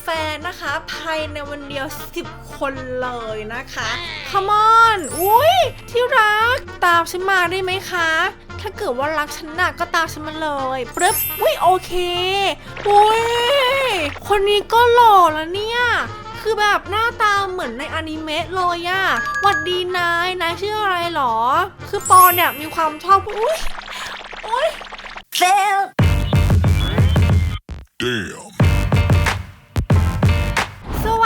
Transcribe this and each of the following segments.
แฟนนะคะ ภายในวันเดียว 10 คนเลยนะคะ Come on อุ้ยที่รัก ตามฉันมาได้ไหมคะ ถ้าเกิดว่ารักฉันน่ะก็ตามฉันมาเลยปึ๊บอุ้ยโอเค อุ้ยคนนี้ก็หล่อแล้วเนี่ยคือแบบหน้าตาเหมือนในอนิเมะเลยอะหวัดดีนาย นายชื่ออะไรหรอ คือปอเนี่ยมีความชอบอุ้ยอุ้ย Fail. Damn.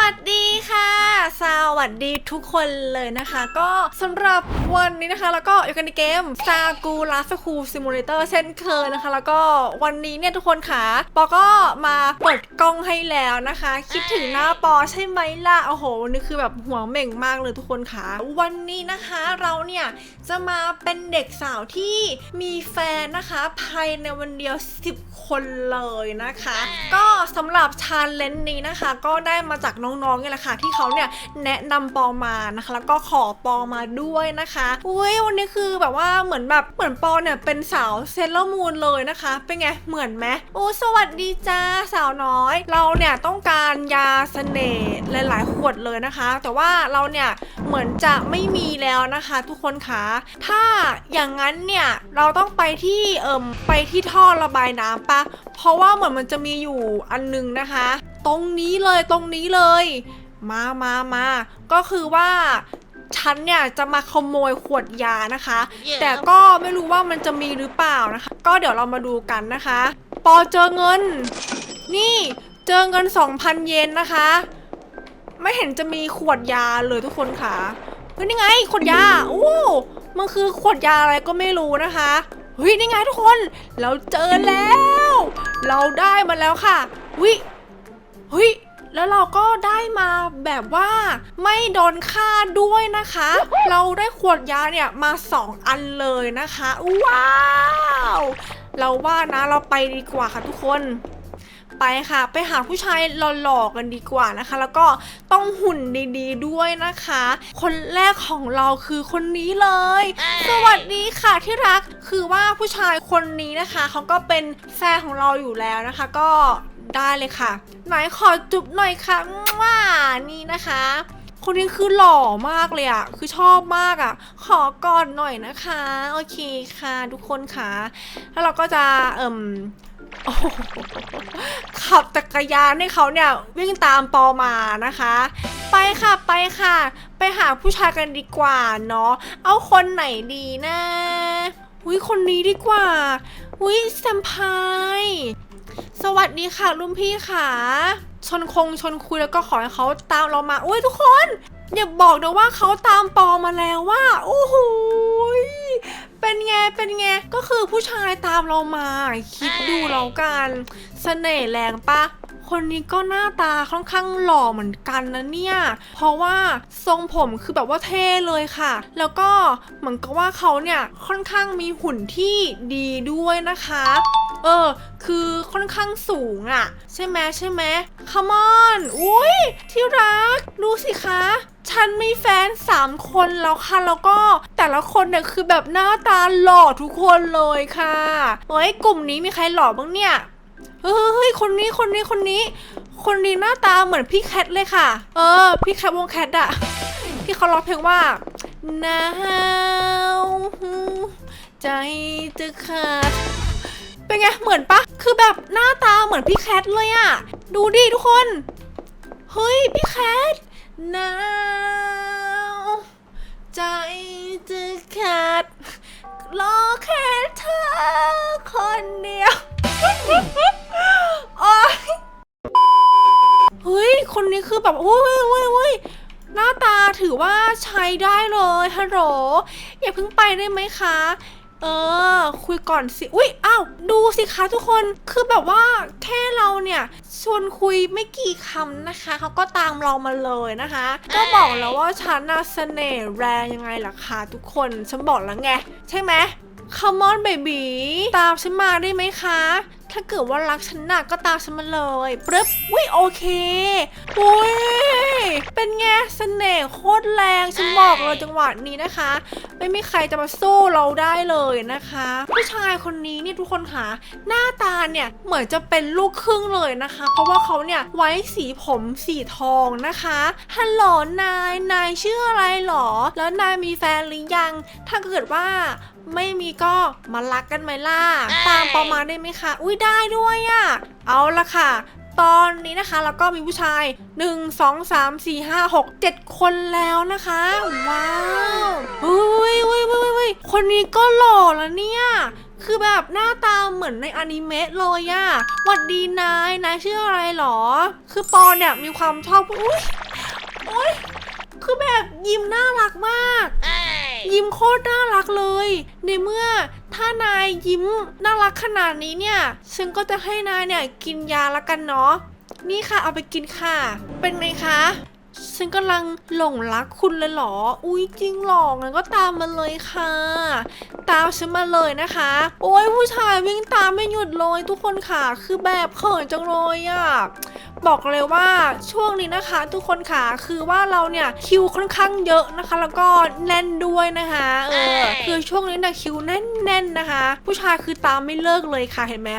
สวัสดีค่ะ สวัสดีทุกคนเลยนะคะ ก็สำหรับวันนี้นะคะ แล้วก็อยู่กันในเกม s a g u l a s c o o Simulator เช่นเคยนะคะ แล้วก็วันนี้เนี่ยทุกคนค่ะปอก็มาเปิดกล้องให้แล้วนะคะ คิดถึงหน้าปอใช่ไหมล่ะโอ้โหนนี่คือแบบหัวเหม่งมากเลยทุกคนค่ะ วันนี้นะคะเราเนี่ยจะมาเป็นเด็กสาวที่มีแฟนนะคะ ภายในวันเดียว 10 คนเลยนะคะ ก็สำหรับชาเลนจ์นี้นะคะ ก็ได้มาจากน้องๆเนี่ยแหละค่ะที่เขาเนี่ยแนะนำปอมานะคะ แล้วก็ขอปอมาด้วยนะคะอุ้ยวันนี้คือแบบว่าเหมือนแบบเหมือนปอเนี่ยเป็นสาวเซเลอร์มูนเลยนะคะ เป็นไงเหมือนไหมโอ้สวัสดีจ้าสาวน้อย เราเนี่ยต้องการยาเสน่ห์หลายๆ ขวดเลยนะคะ แต่ว่าเราเนี่ยเหมือนจะไม่มีแล้วนะคะ ทุกคนคะถ้าอย่างนั้นเนี่ยเราต้องไปที่เอิมไปที่ท่อระบายน้ำปะเพราะว่าเหมือนมันจะมีอยู่อันนึงนะคะ ตรงนี้เลยตรงนี้เลย มามามาก็คือว่าฉันเนี่ยจะมาขโมยขวดยานะคะ Yeah. แต่ก็ไม่รู้ว่ามันจะมีหรือเปล่านะคะ ก็เดี๋ยวเรามาดูกันนะคะ ปอเจอเงิน นี่เจอเงิน 2,000 เยนนะคะ ไม่เห็นจะมีขวดยาเลยทุกคนค่ะเฮ้ยนี่ไงขวดยาโอ้มันคือขวดยาอะไรก็ไม่รู้นะคะเฮ้ยนี่ไงทุกคน เราเจอแล้ว เราได้มาแล้วค่ะวิเฮ้ย แล้วเราก็ได้มาแบบว่าไม่โดนฆ่าด้วยนะคะ เราได้ขวดยาเนี่ยมา 2 อันเลยนะคะ ว้าว เราว่านะเราไปดีกว่าค่ะทุกคนไปค่ะ ไปหาผู้ชายหล่อๆกันดีกว่านะคะ แล้วก็ต้องหุ่นดีๆด้วยนะคะ คนแรกของเราคือคนนี้เลย สวัสดีค่ะที่รักคือว่าผู้ชายคนนี้นะคะเขาก็เป็นแฟนของเราอยู่แล้วนะคะ ก็ ได้เลยค่ะไหนขอจุบหน่อยค่ะว่านี่นะคะ คนนี้คือหล่อมากเลยอะคือชอบมากอะขอกอดหน่อยนะคะ โอเคค่ะทุกคนค่ะ แล้วเราก็จะเอ่มขับจักรยานให้เขาเนี่ยวิ่งตามปอมานะคะ ไปค่ะไปค่ะ ไปหาผู้ชายกันดีกว่าเนาะเอาคนไหนดีนะอุ้ยคนนี้ดีกว่าอุ้ยแซมพาย สวัสดีค่ะรุ่นพี่ค่ะ ชนคงชนคุยแล้วก็ขอให้เขาตามเรามาอุ้ยทุกคน อย่าบอกนะว่าเขาตามปอมาแล้วว่าโอ้โหเป็นไง เป็นไง ก็คือผู้ชายตามเรามา คิดดูแล้วกันสเสน่ห์แรงปะ คนนี้ก็หน้าตาค่อนข้างหล่อเหมือนกันนะเนี่ย เพราะว่าทรงผมคือแบบว่าเท่เลยค่ะ แล้วก็เหมือนกับว่าเขาเนี่ยค่อนข้างมีหุ่นที่ดีด้วยนะคะ เออ คือค่อนข้างสูงอะ่ะใช่ไหมใช่ไหม Come on อุ้ยที่รัก ดูสิคะ ฉันมีแฟน 3 คนแล้วค่ะ แล้วก็แต่ละคนเนี่ยคือแบบหน้าตาหล่อทุกคนเลยค่ะเฮ้ยกลุ่มนี้มีใครหล่อบ้างเนี่ยเฮ้ยเฮ้ยคนนี้คนนี้คนนี้ คนนี้หน้าตาเหมือนพี่แคทเลยค่ะ เออ พี่แคทวงแคทอะที่เขาร้องเพลงว่าหนาวใจจะขาด เป็นไง เหมือนปะ คือแบบหน้าตาเหมือนพี่แคทเลยอะดูดิทุกคน เฮ้ย พี่แคทหนาวใจจะขาดรอแค่เธอคนเดียวโอ๊ยเฮ้ย คนนี้คือแบบโอ้ยเว้ยเว้ยหน้าตาถือว่าใช้ได้เลยฮัลโหลอย่าเพิ่งไปได้ไหมคะ เออ คุยก่อนสิ อุ้ยอ้าวดูสิคะทุกคน คือแบบว่าแค่เราเนี่ยชวนคุยไม่กี่คำนะคะ เขาก็ตามเรามาเลยนะคะ ก็บอกแล้วว่าฉันน่ะเสน่ห์แรงยังไงล่ะคะทุกคน ฉันบอกแล้วไง ใช่ไหม Come on baby ตามฉันมาได้ไหมคะ ถ้าเกิดว่ารักฉันหนักก็ตามฉันมาเลยปึ๊บอุ้ยโอเคอุ้ย เป็นไงเสน่ห์โคตรแรงฉันบอกเลยจังหวะนี้นะคะ ไม่มีใครจะมาสู้เราได้เลยนะคะ ผู้ชายคนนี้เนี่ยทุกคนค่ะ หน้าตาเนี่ยเหมือนจะเป็นลูกครึ่งเลยนะคะ เพราะว่าเขาเนี่ยไว้สีผมสีทองนะคะฮัลโหลนายนายชื่ออะไรหรอ แล้วนายมีแฟนหรือยัง ถ้าเกิดว่าไม่มีก็มารักกันไหมล่ะ ตามประมาณได้ไหมคะ อุ้ยได้ด้วยอะ่ะ เอาละค่ะ ตอนนี้นะคะแล้วก็มีผู้ชาย 1 2 3 4 5 6 7 คนแล้วนะคะ ว้าวเฮ้ยเฮ้ยเฮ้ยเฮ้ยคนนี้ก็หล่อแล้วเนี่ยคือแบบหน้าตาเหมือนในอนิเมะเลยอะหวัดดีนาย นายชื่ออะไรหรอ คือปอเนี่ยมีความชอบ อุ้ยอุ้ยคือแบบยิ้มน่ารักมาก ยิ้มโคตรน่ารักเลย ในเมื่อถ้านายยิ้มน่ารักขนาดนี้เนี่ย ฉันก็จะให้นายเนี่ยกินยาละกันเนาะ นี่ค่ะเอาไปกินค่ะ เป็นไงคะ ฉันกำลังหลงรักคุณเลยเหรอ อุ้ยจริงหรองั้นก็ตามมาเลยค่ะ ตามฉันมาเลยนะคะ โอ้ยผู้ชายวิ่งตามไม่หยุดเลยทุกคนค่ะ คือแบบเขินจังเลยอะบอกเลยว่าช่วงนี้นะคะ ทุกคนค่ะ คือว่าเราเนี่ยคิวค่อนข้างเยอะนะคะ แล้วก็แน่นด้วยนะคะ เออ คือช่วงนี้นะคิวแน่นๆนะคะ ผู้ชายคือตามไม่เลิกเลยค่ะเห็นไหม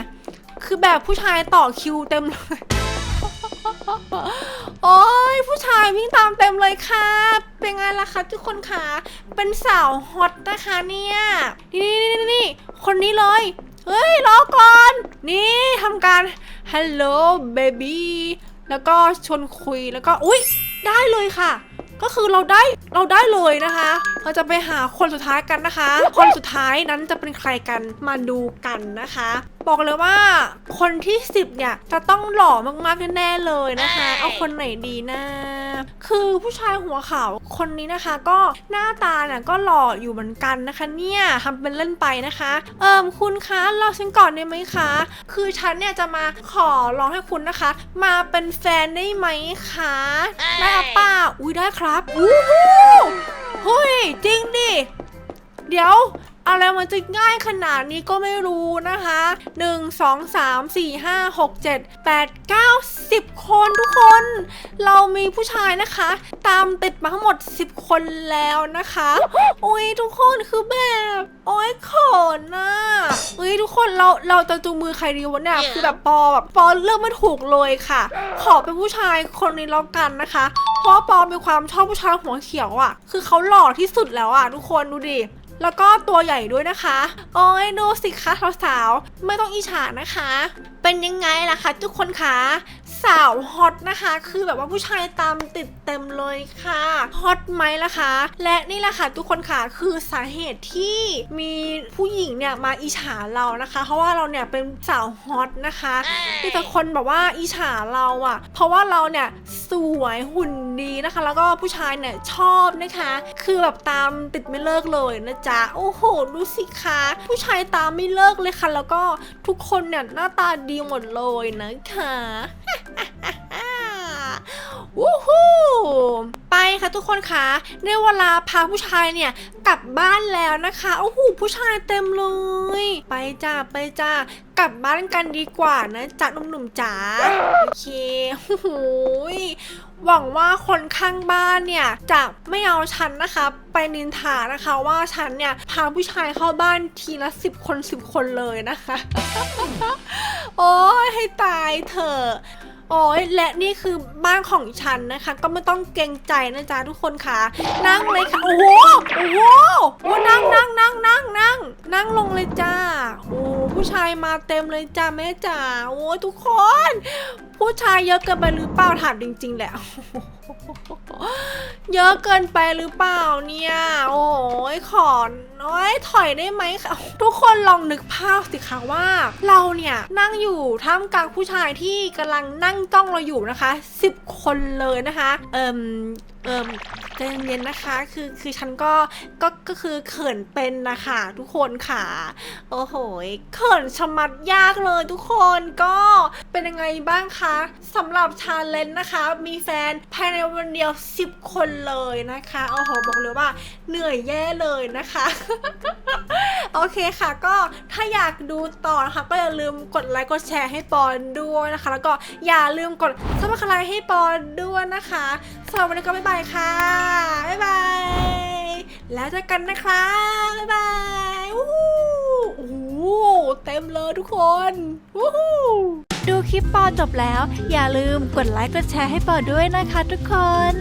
คือแบบผู้ชายต่อคิวเต็มเลย โอ้ยผู้ชายวิ่งตามเต็มเลยค่ะเป็นไงล่ะคะทุกคนค่ะเป็นสาวฮอตนะคะเนี่ยนี่นี่นี่นี่คนนี้เลยเฮ้ยรอก่อน นี่ทำการ hello baby แล้วก็ชวนคุยแล้วก็ อุ๊ย ได้เลยค่ะ ก็คือเราได้ เราได้เลยนะคะ เราจะไปหาคนสุดท้ายกันนะคะ คนสุดท้ายนั้นจะเป็นใครกันมาดูกันนะคะ บอกเลยว่าคนที่ 10เนี่ยจะต้องหล่อมากๆแน่ๆเลยนะคะ เอาคนไหนดีนะ คือผู้ชายหัวขาวคนนี้นะคะก็หน้าตาเนี่ยก็หล่ออยู่เหมือนกันนะคะเนี่ยทำเป็นเล่นไปนะคะ เอิมคุณคะรอฉันก่อนได้ไหมคะ คือฉันเนี่ยจะมาขอร้องให้คุณนะคะ มาเป็นแฟนได้ไหมคะได้อเปล่าอุ้ยได้ครับอู้หูเฮ้ยจริงดิเดี๋ยว อะไรมันจะง่ายขนาดนี้ก็ไม่รู้นะคะ 1 2 3 4 5 6 7 8 9 10 คนทุกคน เรามีผู้ชายนะคะ ตามติดมาทั้งหมด 10 คนแล้วนะคะโอ้ยทุกคนคือแบบ โอ้ยเขินน่ะเฮ้ยทุกคนเราเราจะจูงมือใครดีวะเนี่ยคือแบบปอแบบปอเลือกไม่ถูกเลยค่ะ ขอเป็นผู้ชายคนนี้แล้วกันนะคะ เพราะว่าปอมีความชอบผู้ชายหัวเขียวอะ่ะ คือเขาหล่อที่สุดแล้วอะ่ะทุกคนดูดิ แล้วก็ตัวใหญ่ด้วยนะคะ โอ้ยดูสิคะสาวๆ ไม่ต้องอิจฉานะคะ เป็นยังไงล่ะคะทุกคนคะ สาวฮอตนะคะ คือแบบว่าผู้ชายตามติดเต็มเลยค่ะฮอตไหมล่ะคะ และนี่แหละค่ะทุกคนค่ะคือสาเหตุที่มีผู้หญิงเนี่ยมาอิจฉาเรานะคะ เพราะว่าเราเนี่ยเป็นสาวฮอตนะคะมีแต่คนแบบว่าอิจฉาเราอะ่ะเพราะว่าเราเนี่ยสวยหุ่นดีนะคะ แล้วก็ผู้ชายเนี่ยชอบนะคะ คือแบบตามติดไม่เลิกเลยนะจ๊ะโอ้โหดูสิคะผู้ชายตามไม่เลิกเลยค่ะ แล้วก็ทุกคนเนี่ยหน้าตาดีหมดเลยนะคะ วู้ฮู้ไปค่ะทุกคนคะในเวลาพาผู้ชายเนี่ยกลับบ้านแล้วนะคะโอ้โหผู้ชายเต็มเลย ไปจ้าไปจ้ากลับบ้านกันดีกว่านะจ๊ะหนุ่มๆจ๋าโอเคโอ้โหยหวังว่าคนข้างบ้านเนี่ยจะไม่เอาฉันนะคะ ไปนินทานะคะว่าฉันเนี่ยพาผู้ชายเข้าบ้านทีละสิบคนสิบคนเลยนะคะ โอ้ยให้ตายเถอะ โอ้ยและนี่คือบ้านของฉันนะคะ ก็ไม่ต้องเกรงใจนะจ๊ะทุกคนค่ะ นั่งเลยค่ะ โอ้โหโอ้โหโอ้นั่งนั่งนั่งนั่งนั่งนั่งลงเลยจ้า ผู้ชายมาเต็มเลยจ้าแม่จ๋าโอ้ยทุกคน ผู้ชายเยอะเกินไปหรือเปล่าถามจริง ๆแหละเยอะเกินไปหรือเปล่าเนี่ย โอ้ยขอน้อยถอยได้ไหมคะทุกคนลองนึกภาพสิคะว่า เราเนี่ยนั่งอยู่ท่ามกลางผู้ชายที่กำลังนั่งจ้องเราอยู่นะคะ 10 คนเลยนะคะ เอิมเอิม ใจเย็นๆนะคะ คือคือฉันก็ก็ก็คือเขินเป็นนะคะทุกคนค่ะ โอ้โหเขินชะมัดยากเลยทุกคนก็เป็นยังไงบ้างคะสำหรับชาเลนจ์นะคะ มีแฟนภายในวันเดียว 10 คนเลยนะคะโอ้โหบอกเลยว่าเหนื่อยแย่เลยนะคะโอเคค่ะ ก็ถ้าอยากดูต่อนะคะ ก็อย่าลืมกดไลค์กดแชร์ให้ปอนด้วยนะคะ แล้วก็อย่าลืมกดซับสไครต์ให้ปอนด้วยนะคะ สำหรับวันนี้ก็บ๊ายบายค่ะ บ๊ายบาย แล้วเจอกันนะคะ บ๊ายบายโอ้โหเต็มเลยทุกคนดูคลิปปอจบแล้ว อย่าลืมกดไลค์กดแชร์ให้ปอด้วยนะคะทุกคน